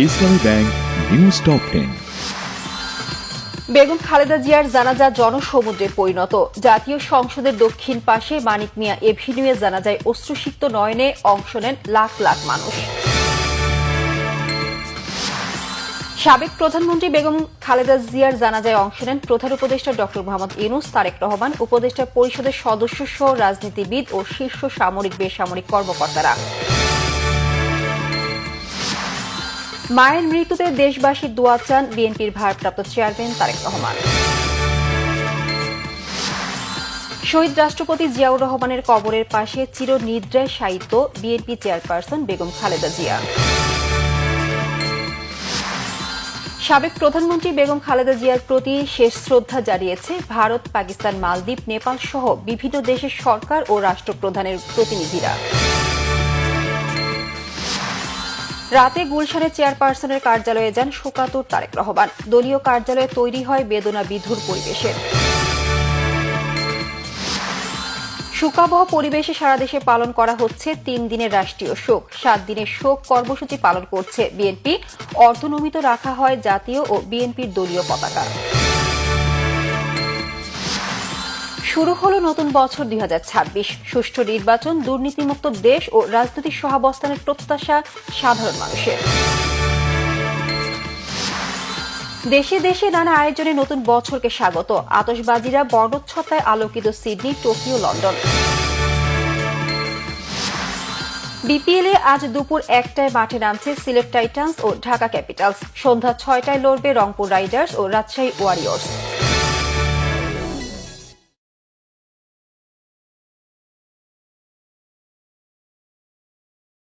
Islami Bank news top ten. Begum Khaleda জিয়ার জানাজা জনসমুদ্রে পরিণত। জাতীয় সংসদের দক্ষিণ পাশে মানিক মিয়া এভিনিউয়ে জানাজায় অশ্রুসিক্ত নয়নে অংশ নেন লাখ লাখ মানুষ। সাবেক প্রধানমন্ত্রী বেগম খালেদা জিয়ার জানাজায় অংশ নেন প্রধান উপদেষ্টা ড মোহাম্মদ ইনুস তারেক রহমান, উপদেষ্টা পরিষদের সদস্য সহ রাজনীতিবিদ ও শীর্ষ সামরিক বেসামরিক কর্মকর্তারা। মায়ের মৃত্যুতে দেশবাসীর দোয়া চান বিএনপির ভারপ্রাপ্ত চেয়ারম্যান তারেক রহমান। শহীদ রাষ্ট্রপতি জিয়াউর রহমানের কবরের পাশে চিরনিদ্রায় শায়িত বিএনপি চেয়ারপারসন বেগম খালেদা জিয়া। সাবেক প্রধানমন্ত্রী বেগম খালেদা জিয়ার প্রতি শেষ শ্রদ্ধা জানিয়েছে ভারত, পাকিস্তান, মালদ্বীপ, নেপাল সহ বিভিন্ন দেশের সরকার ও রাষ্ট্রপ্রধানের প্রতিনিধিরা। রাতে গুলশানে চেয়ারপারসনের কার্যালয়ে যান শোকাতুর তারেক রহমান। দলীয় কার্যালয়ে তৈরি হয় বেদনা বিধুর পরিবেশের শোকাবহ পরিবেশে সারা দেশে পালন করা হচ্ছে তিন দিনের রাষ্ট্রীয় শোক। সাত দিনের শোক কর্মসূচি পালন করছে বিএনপি। অর্থনমিত রাখা হয় জাতীয় ও বিএনপির দলীয় পতাকা। শুরু হলো নতুন বছর দুই হাজার ছাব্বিশ। সুষ্ঠু নির্বাচন, দুর্নীতিমুক্ত দেশ ও রাজনৈতিক সহাবস্থানের প্রত্যাশা সাধারণ মানুষের। দেশে দেশে নানা আয়োজনে নতুন বছরকে স্বাগত। আতশবাজিরা বর্ণচ্ছটায় আলোকিত সিডনি, টোকিও, লন্ডন। বিপিএল এ আজ দুপুর একটায় মাঠে নামছে সিলেট টাইটান্স ও ঢাকা ক্যাপিটালস। সন্ধ্যা ছয়টায় লড়বে রংপুর রাইডার্স ও রাজশাহী ওয়ারিয়র্স।